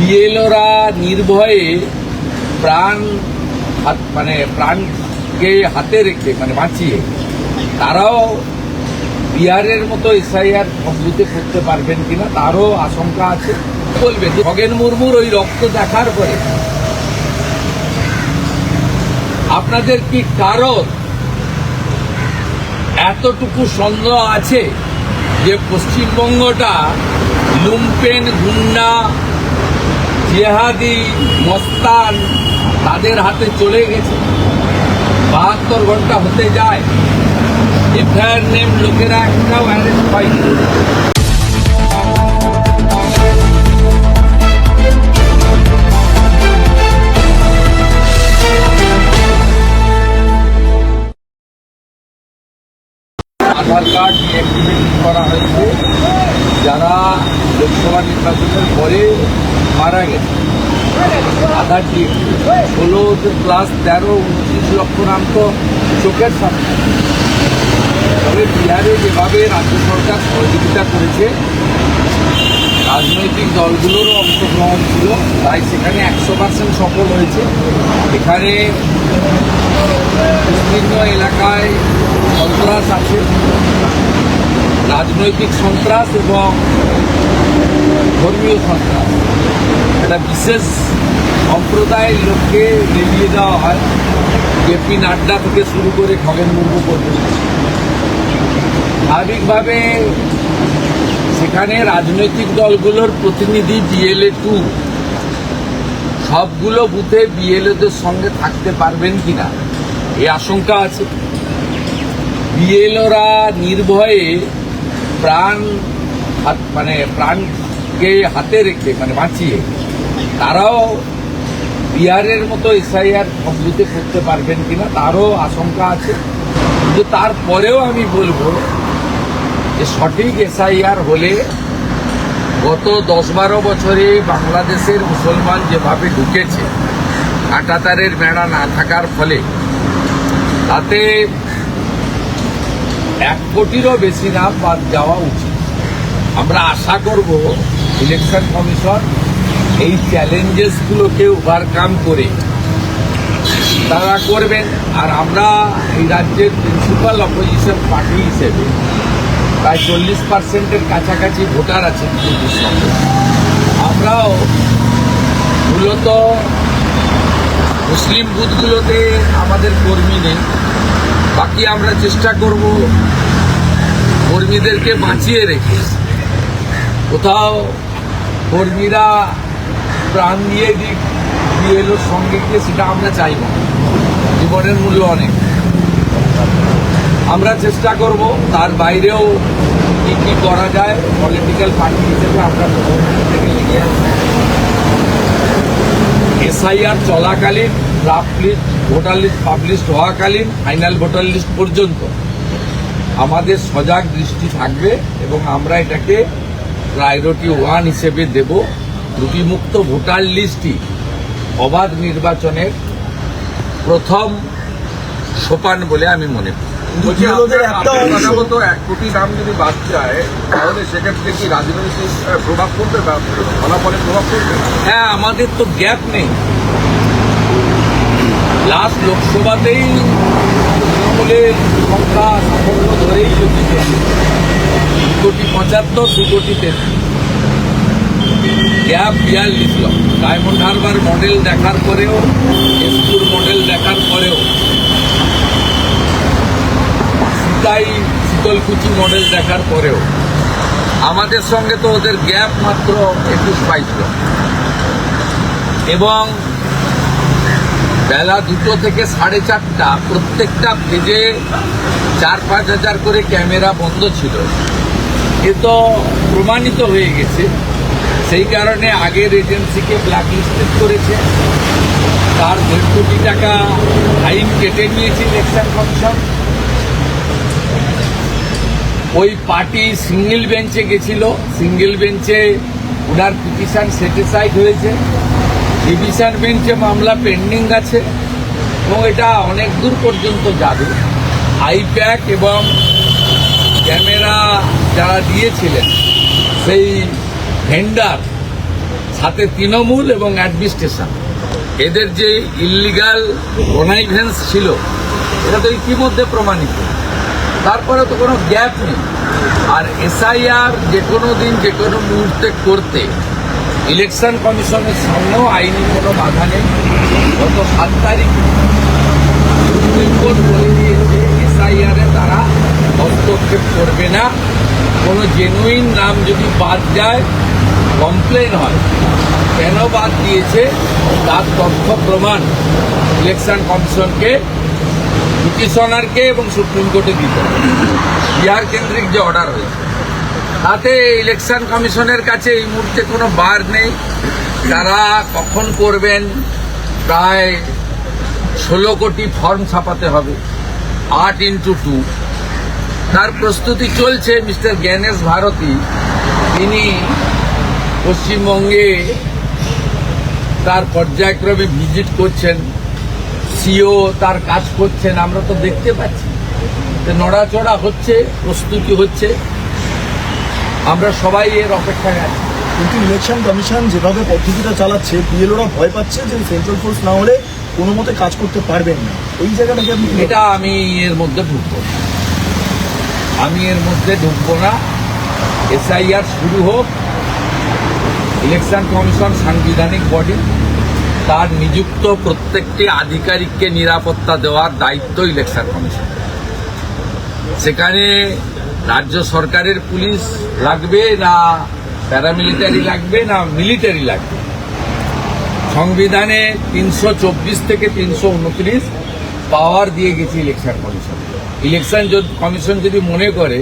বিএলওরা নির্ভয়ে প্রাণ মানে প্রাণকে হাতে রেখে মানে বাঁচিয়ে, তারাও বিহারের মতো এসআইআর বুথে করতে পারবেন কিনা তারও আশঙ্কা আছে। বলবে যে খগেন মুর্মুর ওই রক্ত দেখার পরে আপনাদের কি কারোর এতটুকু সন্দেহ আছে যে পশ্চিমবঙ্গটা লুম্পেন, গুন্ডা জেহাদি মস্তান তাদের হাতে চলে গেছে। বাহাত্তর ঘণ্টা হতে যায়। এফআইআর নেম লোকেরা একটাও অ্যারেস্ট পায়নি। আধার কার্ড করা হয়েছে। যারা লোকসভা নির্বাচনের পরে মারা গেছে আধার ডিঅ্যাক্টিভেট ষোলো প্লাস তেরো, উনত্রিশ লক্ষ নাম তো চোখের সামনে। তবে বিহারে যেভাবে রাজ্য সরকার সহযোগিতা করেছে, রাজনৈতিক দলগুলোরও অংশগ্রহণ ছিল, তাই সেখানে একশো পার্সেন্ট সফল হয়েছে। এখানে বিস্তীর্ণ এলাকায় সন্ত্রাস আছে। রাজনৈতিক সন্ত্রাস এবং ধর্মীয় সন্ত্রাস। একটা বিশেষ সম্প্রদায়ের লোককে লেলিয়ে দেওয়া হয়। জেপি নাড্ডা থেকে শুরু করে খগেন মুর্মু পর্যন্ত। স্বাভাবিকভাবে সেখানে রাজনৈতিক দলগুলোর প্রতিনিধি বিএলএ টু সবগুলো বুথে বিএলএদের সঙ্গে থাকতে পারবেন কিনা? এই আশঙ্কা আছে। বিএলওরা নির্ভয়ে প্রাণ মানে প্রাণকে হাতে রেখে মানে বাঁচিয়ে তারাও বিহারের মতো এসআইআর বুথে করতে পারবেন কিনা তারও আশঙ্কা আছে। কিন্তু তারপরেও আমি বলব যে সঠিক এসআইআর হলে গত দশ বারো বছরে বাংলাদেশের মুসলমান যেভাবে ঢুকেছে কাঁটাতারের বেড়া না থাকার ফলে, তাতে এক কোটিরও বেশি নাম বাদ যাওয়া উচিত। আমরা আশা করব, ইলেকশন কমিশন এই চ্যালেঞ্জেসগুলোকে ওভারকাম করে তারা করবেন। আর আমরা এই রাজ্যের প্রিন্সিপাল অপোজিশন পার্টি হিসেবে প্রায় চল্লিশ পার্সেন্টের কাছাকাছি ভোটার আছে বিজেপির সঙ্গে। আমরাও মূলত মুসলিম বুথগুলোতে আমাদের কর্মী নেই। বাকি আমরা চেষ্টা করব কর্মীদেরকে বাঁচিয়ে রেখে। কোথাও কর্মীরা প্রাণ দিয়ে দিক বিএলওর সঙ্গে গিয়ে সেটা আমরা চাই না। জীবনের মূল্য অনেক। আমরা চেষ্টা করব, তার বাইরেও কি কি করা যায় পলিটিক্যাল পার্টি হিসেবে আমরা থেকে আসছি এসআইআর চলাকালীন draft list voter list publish হওয়াকালীন final voter list পর্যন্ত। আমাদের সজাগ দৃষ্টি থাকবে এবং আমরা এটাকে প্রায়োরিটি ওয়ান হিসেবে দেব। ত্রুটিমুক্ত ভোটার লিস্টই অবাধ নির্বাচনের প্রথম সোপান বলে আমি মনে করি। এক কোটি নাম যদি বাদ যায় তাহলে সেক্ষেত্রে কি রাজনৈতিক প্রভাব পড়বে বা ফলাফলে প্রভাব পড়বে? হ্যাঁ আমাদের তো গ্যাপ নেই। লাস্ট লোকসভাতেই তৃণমূলের সংখ্যা সাফল্য ধরেই চলছে। দু কোটি পঁচাত্তর দু কোটি তেত্রিশ। গ্যাপ বিয়াল্লিশ লক্ষ ডায়মন্ড হারবার মডেল দেখার পরেও এসপুর মডেল দেখার পরেও, সিতাই শীতলকুচি মডেল দেখার পরেও, আমাদের সঙ্গে তো ওদের গ্যাপ মাত্র একুশ বাইশ এবং বেলা দুটো থেকে সাড়ে চারটা, প্রত্যেকটা পেজে চার পাঁচ হাজার করে ক্যামেরা বন্ধ ছিল। এ তো প্রমাণিত হয়ে গেছে। সেই কারণে আগের এজেন্সিকে ব্ল্যাকলিস্টেড করেছে। তার দেড় কোটি টাকা ফাইন কেটে নিয়েছে ইলেকশন কমিশন। ওই পার্টি সিঙ্গেল বেঞ্চে গেছিল। সিঙ্গেল বেঞ্চে ওনার পিটিশন সেটিসাইড হয়েছে। ডিভিশন বেঞ্চে মামলা পেন্ডিং আছে এবং এটা অনেক দূর পর্যন্ত যাবে। আইপ্যাক এবং ক্যামেরা যারা দিয়েছিলেন, সেই ভেন্ডার, সাথে তৃণমূল এবং অ্যাডমিনিস্ট্রেশন। এদের যে ইলিগাল কনাইভেন্স ছিল, এটা তো ইতিমধ্যে প্রমাণিত। তারপরে তো কোনো গ্যাপ নেই। আর এসআইআর যে কোনো দিন, যে কোনো মুহূর্তে করতে ইলেকশন কমিশনের সামনেও আইনি কোনো বাধা নেই। গত সাত তারিখ সুপ্রিম কোর্ট বলে দিয়েছে এসআইআর তারা হস্তক্ষেপ করবে না। কোনো জেনুইন নাম যদি বাদ যায় কমপ্লেন হয়, কেন বাদ দিয়েছে? তার তথ্য, প্রমাণ ইলেকশন কমিশনকে, পিটিশনারকে এবং সুপ্রিম কোর্টে দিতে বিহার কেন্দ্রিক যে অর্ডার হয়েছে, তাতে ইলেকশন কমিশনের কাছে এই মুহূর্তে কোনো বার নেই। তারা কখন করবেন? প্রায় ষোলো কোটি ফর্ম ছাপাতে হবে, আট ইন্টু টু তার প্রস্তুতি চলছে, মিস্টার জ্ঞানেশ ভারতী, তিনি পশ্চিমবঙ্গে তার পর্যায়ক্রমে ভিজিট করছেন সিও তার কাজ করছেন আমরা তো দেখতে পাচ্ছি। যে নড়াচড়া হচ্ছে প্রস্তুতি হচ্ছে। আমরা সবাই এর অপেক্ষায় আছি। কিন্তু ইলেকশন কমিশন যেভাবে পদ্ধতিটা চালাচ্ছে বিএলওরা ভয় পাচ্ছে যে সেন্ট্রাল ফোর্স না হলে কোনো মতে কাজ করতে পারবেন না। এই জায়গাটাকে আপনি এটা আমি এর মধ্যে ঢুকবো আমি এর মধ্যে ঢুকবো না। এসআইআর শুরু হোক ইলেকশন কমিশন সাংবিধানিক বডি, তার নিযুক্ত প্রত্যেকটি আধিকারিককে নিরাপত্তা দেওয়ার দায়িত্ব ইলেকশন কমিশন। সেখানে রাজ্য সরকারের পুলিশ লাগবে না প্যারামিলিটারি লাগবে না মিলিটারি লাগবে? সংবিধানে তিনশো চব্বিশ থেকে তিনশো উনত্রিশ পাওয়ার দিয়ে গেছে ইলেকশন কমিশন। ইলেকশন কমিশন যদি মনে করে,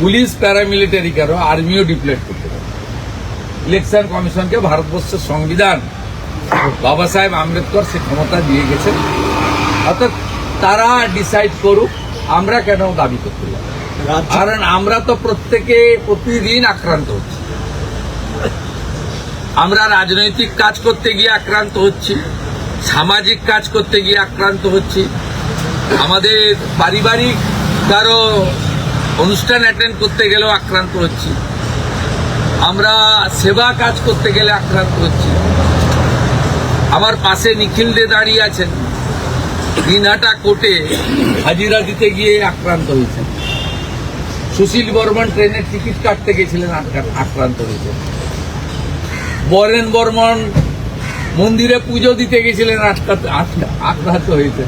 পুলিশ প্যারামিলিটারি কেন? আর্মিও ডিপ্লয়েড করতে পারে ইলেকশন কমিশনকে ভারতবর্ষের সংবিধান। বাবা সাহেব আম্বেদকর সে ক্ষমতা দিয়ে গেছেন। অর্থাৎ তারা ডিসাইড করুক আমরা কেন দাবি করতে যাব? কারণ আমরা তো প্রত্যেকে প্রতিদিন আক্রান্ত হচ্ছি। আমরা রাজনৈতিক কাজ করতে গিয়ে আক্রান্ত হচ্ছি সামাজিক কাজ করতে গিয়ে আক্রান্ত হচ্ছি। আমাদের পারিবারিক কারও অনুষ্ঠান অ্যাটেন্ড করতে গেলেও আক্রান্ত হচ্ছি। আমরা সেবা কাজ করতে গেলে আক্রান্ত হচ্ছি। আমার পাশে নিখিল দে দাঁড়িয়ে আছেন। দিনহাটা কোর্টে হাজিরা দিতে গিয়ে আক্রান্ত হয়েছেন। সুশীল বর্মন ট্রেনের টিকিট কাটতে গেছিলেন আক্রান্ত হয়েছে বরেন বর্মন মন্দিরে পুজো দিতে গেছিলেন আক্রান্ত হয়েছে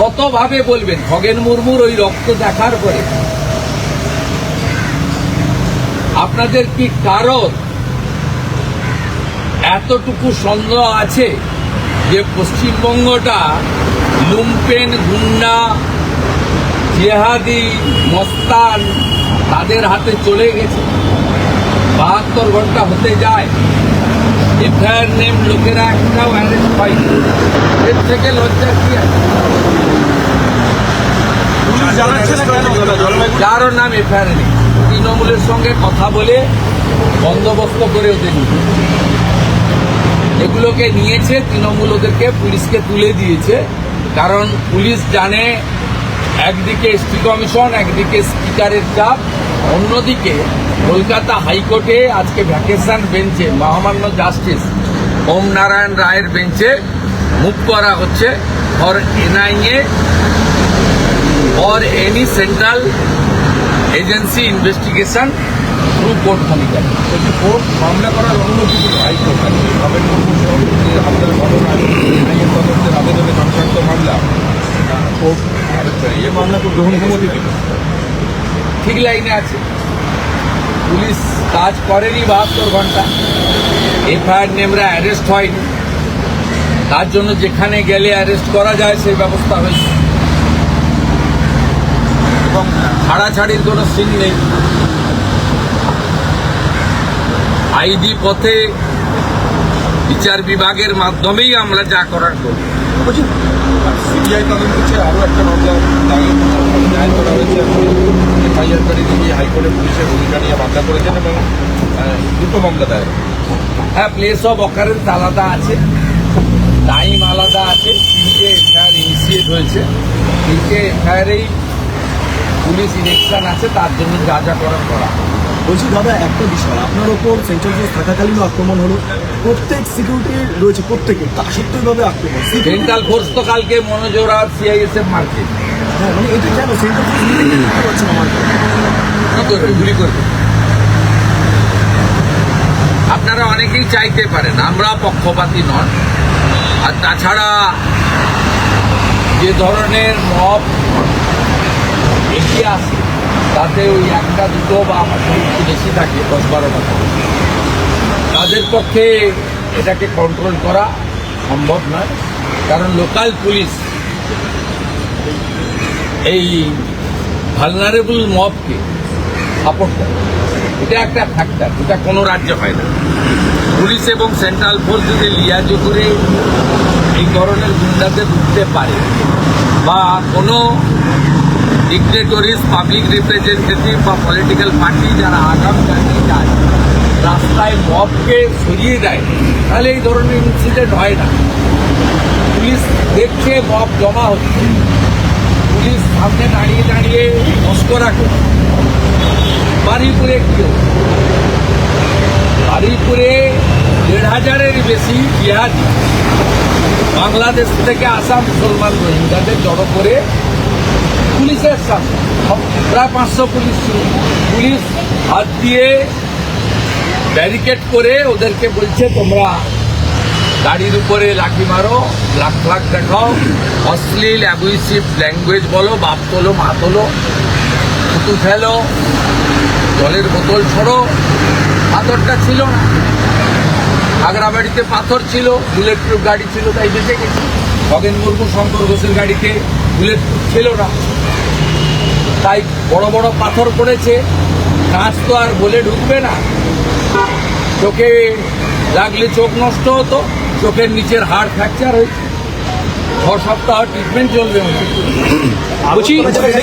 কতভাবে বলবেন? খগেন মুর্মুর ওই রক্ত দেখার পরে আপনাদের কি কারণ এতটুকু সন্দেহ আছে যে পশ্চিমবঙ্গটা লুম্পেন, গুন্ডা, জেহাদি, মস্তান তাদের হাতে চলে গেছে? বাহাত্তর ঘণ্টা হতে যায়। এফআইআর নেম লোকেরা একটাও অ্যারেস্ট হয়নি এর থেকে লজ্জা কি আছে? যারও নাম এফআইআর নেই। তৃণমূলের সঙ্গে কথা বলে বন্দোবস্ত করে ওদের। এগুলোকে নিয়েছে তৃণমূল ওদেরকে, পুলিশকে তুলে দিয়েছে। কারণ পুলিশ জানে একদিকে এসটি কমিশন, একদিকে স্পিকারের চাপ। অন্যদিকে কলকাতা হাইকোর্টে আজকে ভ্যাকেশন বেঞ্চে, মহামান্য জাস্টিস ওম নারায়ণ রায়ের বেঞ্চে মুভ করা হচ্ছে। For NIA or any central agency investigation court committee. বলছি কোর্ট মামলা করার অনুমতি দিল হাইকোর্ট ঘটনায় আইনের তদন্তের আবেদনে সংক্রান্ত মামলা। কোর্ট ইয়ে মামলা কোর্ট গ্রহণ অনুমতি দিল ঠিক লাইনে আছে। পুলিশ কাজ করেনি বাহাত্তর ঘণ্টা। এফআইআর নেমরা অ্যারেস্ট হয়নি। তার জন্য যেখানে গেলে অ্যারেস্ট করা যায় সেই ব্যবস্থা হয়েছে এবং ছাড়াছাড়ির কোনো সিন নেই। আইডি পথে বিচার বিভাগের মাধ্যমেই আমরা যা করার করব বলছি সিবিআই তদন্ত হচ্ছে আরও একটা মামলা দায়ের দায়ের করা হয়েছে। করে তিনি হাইকোর্টে পুলিশের ভূমিকা নিয়ে মামলা করেছেন এবং দুটো মামলা দায়ের হ্যাঁ প্লেস অফ অকারেন্স আলাদা আছে টাইম আলাদা আছে তিনটে এফআইআর ইনিশিয়েট হয়েছে। তিনটে এফআইআরেই পুলিশ ইলেকশন আছে তার জন্য যা যা করার করা। বলছি দাদা একটা বিষয়। আপনার ওপর সেন্ট্রাল ফোর্স থাকাকালীনও আক্রমণ হলো। প্রত্যেক সিকিউরিটি রয়েছে প্রত্যেকে তা সত্ত্বেও ভাবে আক্রমণ। সেন্ট্রাল ফোর্স তো কালকে মনোজোরা সিআইএসএফ মারছে। হ্যাঁ মানে এটা কেন? সেন্ট্রাল ফোর্স বুঝতে পারছি না আমার কি করবে? গুলি করবে। আপনারা অনেকেই চাইতে পারেন আমরা পক্ষপাতী নন। আর তাছাড়া যে ধরনের মব এগিয়ে আসে তাতে ওই একটা দুটো বা একটু বেশি থাকে, দশ বারোটা তাদের পক্ষে এটাকে কন্ট্রোল করা সম্ভব নয়, কারণ লোকাল পুলিশ এই ভালনারেবল মবকে সাপোর্ট করে। এটা একটা ফ্যাক্টর এটা কোনো রাজ্য হয় না। পুলিশ এবং সেন্ট্রাল ফোর্স যদি লিয়াজো করে এই ধরনের গুন্ডাদের উঠতে পারে, বা কোনো ডিক্টেটরিস পাবলিক রিপ্রেজেন্টেটিভ বা পলিটিক্যাল পার্টি যারা আগাম যায়, রাস্তায় মবকে সরিয়ে দেয়, তাহলে এই ধরনের ইনসিডেন্ট হয় না। পুলিশ দেখছে মব জমা হচ্ছে। পুলিশ সামনে দাঁড়িয়ে দাঁড়িয়ে মস্করা করে বারুইপুরে কি হলো? বারুইপুরে দেড় হাজারের বেশি বিহারি বাংলাদেশ থেকে আসা মুসলমান রোহিঙ্গাদের জড়ো করে পুলিশের সামনে প্রায় পাঁচশো পুলিশ ছিল। পুলিশ হাত দিয়ে ব্যারিকেড করে ওদেরকে বলছে, তোমরা গাড়ির উপরে লাঠি মারো, লাখ লাখ দেখাও। অশ্লীল অ্যাবুইসিভ ল্যাঙ্গুয়েজ বলো, বাপ তোলো, মা তোলো। থুতু ফেলো, জলের বোতল ছড়ো। পাথরটা ছিল না। আগ্রাবাড়িতে পাথর ছিল বুলেট প্রুফ গাড়ি ছিল, তাই বেঁচে গেছে। খগেন মুর্মু শঙ্কর ঘোষের গাড়িতে বুলেট প্রুফ ছিল না। তাই বড় বড় পাথর পড়েছে। কাঁচ তো আর বলে ঢুকবে না। চোখে লাগলে চোখ নষ্ট হতো চোখের নিচের হাড় ফ্র্যাকচার হয়েছে। ছ সপ্তাহ ট্রিটমেন্ট চলবে ওদের। বলছি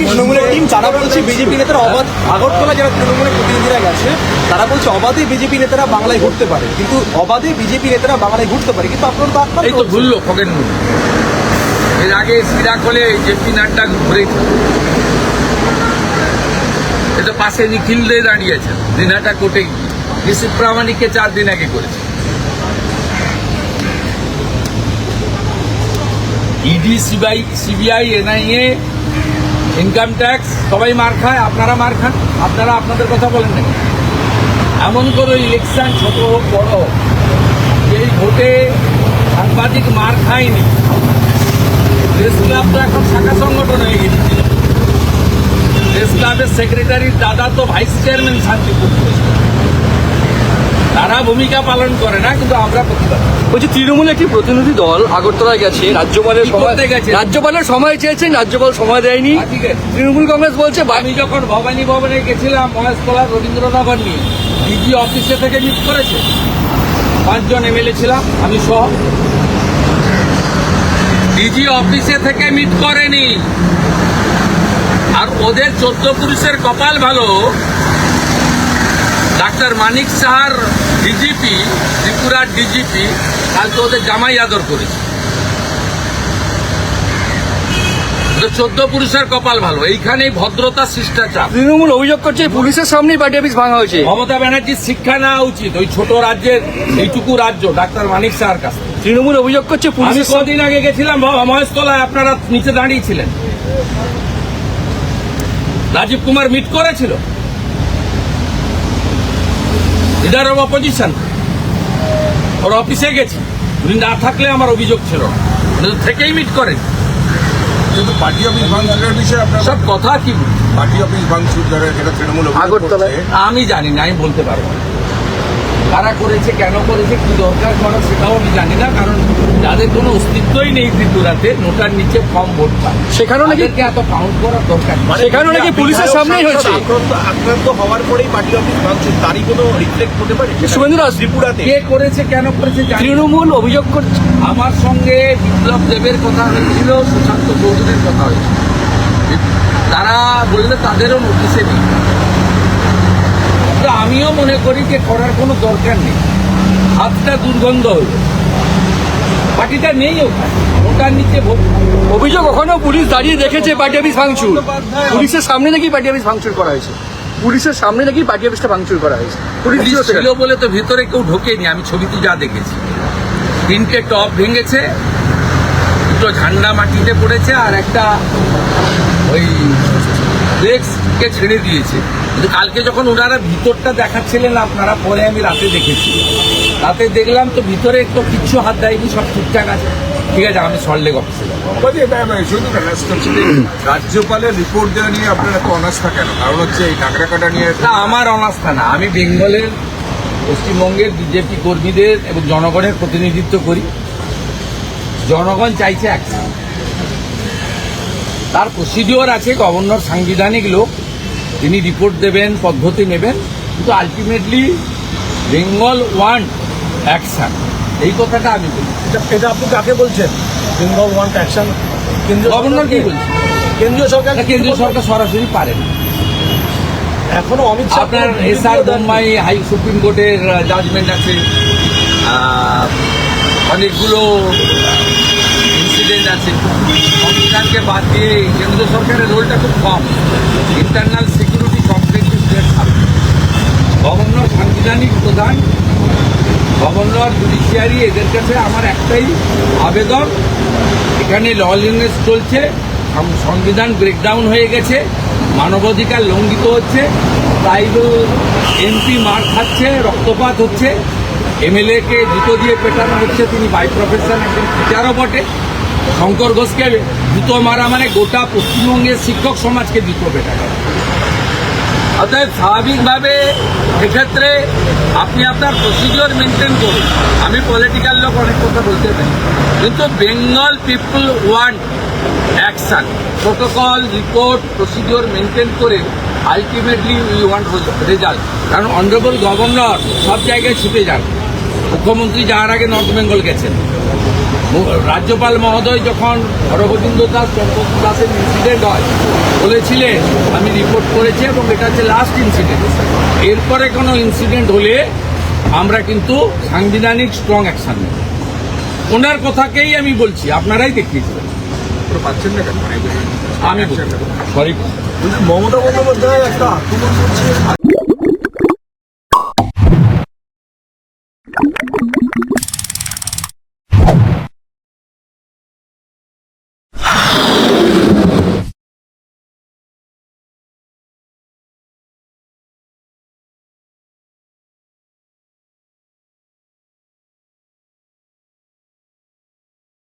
তৃণমূলের টিম তারা বলছে বিজেপি নেতারা অবাধ আগরতলা যারা তৃণমূলের প্রতিনিধিরা গেছে তারা বলছে অবাধে বিজেপি নেতারা বাংলায় ঘুরতে পারে কিন্তু অবাধে বিজেপি নেতারা বাংলায় ঘুরতে পারে কিন্তু আপনারা তো আক্রান্ত এই তো হচ্ছেন। ভুললো খগেন এর আগে সিরাক হলে জেপি নাড্ডা ঘুরে এ তো পাশে নিখিল দে দাঁড়িয়েছেন দিনাটা কোটে নিশিত প্রামাণিককে চার দিন আগে করেছে। ED CBI CBI NIA income tax সবাই মার খায়, আপনারা মার খান। আপনারা আপনাদের কথা বলেন না। এমন করে ইলেকশন ছোট হোক, বড় হোক এই ভোটে সাংবাদিক মার খায়নি। ক্লাব তো এখন শাখা সংগঠন হয়ে গেছে। প্রেস ক্লাবের সেক্রেটারির দাদা তো ভাইস চেয়ারম্যান শান্তিপুর তারা ভূমিকা পালন করে না কিন্তু আমরা প্রতিবাদ। বলছি তৃণমূলের একটি প্রতিনিধি দল আগরতলায় গেছে? রাজ্যপালের সময় গেছে? রাজ্যপালের সময় চেয়েছেন রাজ্যপাল সময় দেয়নি। ঠিক আছে। তৃণমূল কংগ্রেস বলছে আমি যখন ভবানী ভবনে গেছিলাম মহেশতলা রবীন্দ্রনগর নিয়ে ডিজি অফিসে থেকে মিট করেছে। পাঁচজন এমএলএ ছিলাম আমি সহ। ডিজি অফিসে থেকে মিট করেনি। আর ওদের চোদ্দ পুরুষের কপাল ভালো। ডাক্তার মানিক সাহার ডিজিপি ত্রিপুরার ডিজিপি কালকে ওদের জামাই আদর করেছে। চোদ্দ পুরুষের কপাল ভালো। এইখানেই ভদ্রতা শিষ্টাচার। তৃণমূল অভিযোগ করছে পুলিশের সামনেই পার্টি অফিস ভাঙা হয়েছে। মমতা ব্যানার্জির শিক্ষা নেওয়া উচিত। ওই ছোট রাজ্যের এইটুকু রাজ্য ডাক্তার মানিক সাহার কাছে তৃণমূল অভিযোগ করছে সামনে কদিন আগে গেছিলাম মহেশতলায় আপনারা নিচে দাঁড়িয়েছিলেন। রাজীব কুমার মিট করেছিল। লিডার অব অপোজিশন ওর অফিসে গেছি। উনি না থাকলে আমার অভিযোগ ছিল উনি থেকেই মিট করেন। কিন্তু পার্টি অফিস ভাঙচুরের বিষয়ে আপনার সব কথা কি? পার্টি অফিস ভাঙচুর যারা সেটা তৃণমূল আমি জানি না আমি বলতে পারব না। কারা করেছে কেন করেছে কি দরকার করা সেটাও আমি জানি না কারণ যাদের কোনো অস্তিত্বই নেই ত্রিপুরাতে নোটার নিচে কম ভোট পায়। সেখানেও নাকি এত কাউন্ট করার দরকার নেই। সেখানেও নাকি পুলিশের সামনেই হয়েছে আক্রান্ত আক্রান্ত হওয়ার পরেই পার্টি অফিস ভাঙছে তারই কোনো রিফ্লেক্ট হতে পারে শুভেন্দু দাস ত্রিপুরাতে। কে করেছে কেন করেছে তৃণমূল অভিযোগ করছে। আমার সঙ্গে বিপ্লব দেবের কথা হয়েছিল সুশান্ত চৌধুরীর কথা হয়েছিল। তারা বললে তাদেরও নোটিশে নেই। তো আমিও মনে করি যে করার কোনো দরকার নেই। হাতটা দুর্গন্ধ হলো। পার্টিটা নেই ওখানে। ওটার নিচে অভিযোগ ওখানেও পুলিশ দাঁড়িয়ে দেখেছে পার্টি অফিস ভাঙচুর। পুলিশের সামনে নাকি পার্টি অফিস ভাঙচুর করা হয়েছে? পুলিশের সামনে নাকি পার্টি অফিসটা ভাঙচুর করা হয়েছে? পুলিশ ছিল বলে তো ভিতরে কেউ ঢোকেনি আমি ছবিতে যা দেখেছি। তিনটে টপ ভেঙেছে দুটো ঝান্ডা মাটিতে পড়েছে আর একটা ওই ডেস্ককে ছেড়ে দিয়েছে। কিন্তু কালকে যখন ওনারা ভিতরটা দেখাচ্ছিলেন আপনারা পরে আমি রাতে দেখেছি। রাতে দেখলাম তো ভিতরে একটু কিচ্ছু হাত দেয়নি সব ঠিকঠাক আছে। ঠিক আছে আমি সল্টলেক অফিসে শুধু রাজ্যপালের রিপোর্ট দেওয়া নিয়ে আপনার এত অনাস্থা কেন? কারণ হচ্ছে এই কাটা নিয়ে না আমার অনাস্থা না। আমি বেঙ্গলের পশ্চিমবঙ্গের বিজেপি কর্মীদের এবং জনগণের প্রতিনিধিত্ব করি। জনগণ চাইছে অ্যাকশন তার প্রসিডিওর আছে গভর্নর সাংবিধানিক লোক তিনি রিপোর্ট দেবেন পদ্ধতি নেবেন কিন্তু আলটিমেটলি বেঙ্গল ওয়ান অ্যাকশন এই কথাটা আমি বলি। এটা আপনি কাকে বলছেন? বেঙ্গল ওয়ান অ্যাকশন কেন্দ্রীয় গভর্নর কি বলছেন কেন্দ্রীয় সরকার কেন্দ্রীয় সরকার সরাসরি পারে না। এখনও অমিত শাহ আপনার কোনো S R Bommai high supreme কোর্টের জাজমেন্ট আছে। অনেকগুলো আছে সংবিধানকে বাদ দিয়ে কেন্দ্র সরকারের রোলটা খুব কম। ইন্টারনাল সিকিউরিটি কমপ্লেক্স গভর্নর সাংবিধানিক প্রধান, গভর্নর জুডিশিয়ারি এদের কাছে আমার একটাই আবেদন, এখানে ল ললিনেস চলছে সংবিধান ব্রেকডাউন হয়ে গেছে, মানবাধিকার লঙ্ঘিত হচ্ছে ট্রাইবাল এমপি মার খাচ্ছে, রক্তপাত হচ্ছে এমএলএ কে জুতো দিয়ে পেটানো হচ্ছে, তিনি বাই প্রফেশন একজন টিচারও বটে। শঙ্কর ঘোষকে জুতো মারা মানে গোটা পশ্চিমবঙ্গের শিক্ষক সমাজকে জুতো পেটানো অতএব স্বাভাবিকভাবে এক্ষেত্রে আপনি আপনার প্রসিডিওর মেনটেন করুন। আমি পলিটিক্যাল লোক অনেক কথা বলতে পারি। কিন্তু Bengal people want action protocol report procedure maintain করে আলটিমেটলি উই ওয়ান্ট রেজাল্ট কারণ অনারেবল গভর্নর সব জায়গায় ছুটে যান। মুখ্যমন্ত্রী যাওয়ার আগে নর্থ বেঙ্গল গেছেন। রাজ্যপাল মহোদয় যখন হরগোবিন্দ দাস চন্দ্রনাথ দাসের ইনসিডেন্ট হয় বলেছিলেন আমি রিপোর্ট করেছি এবং এটা হচ্ছে লাস্ট ইনসিডেন্ট এরপরে কোনো ইনসিডেন্ট হলে আমরা কিন্তু সাংবিধানিক স্ট্রং অ্যাকশন নেব। ওনার কথাকেই আমি বলছি আপনারাই দেখিয়েছিলেন পাচ্ছেন না মানে আমি সরি মমতা বন্দ্যোপাধ্যায় একটা আক্রমণ করছে।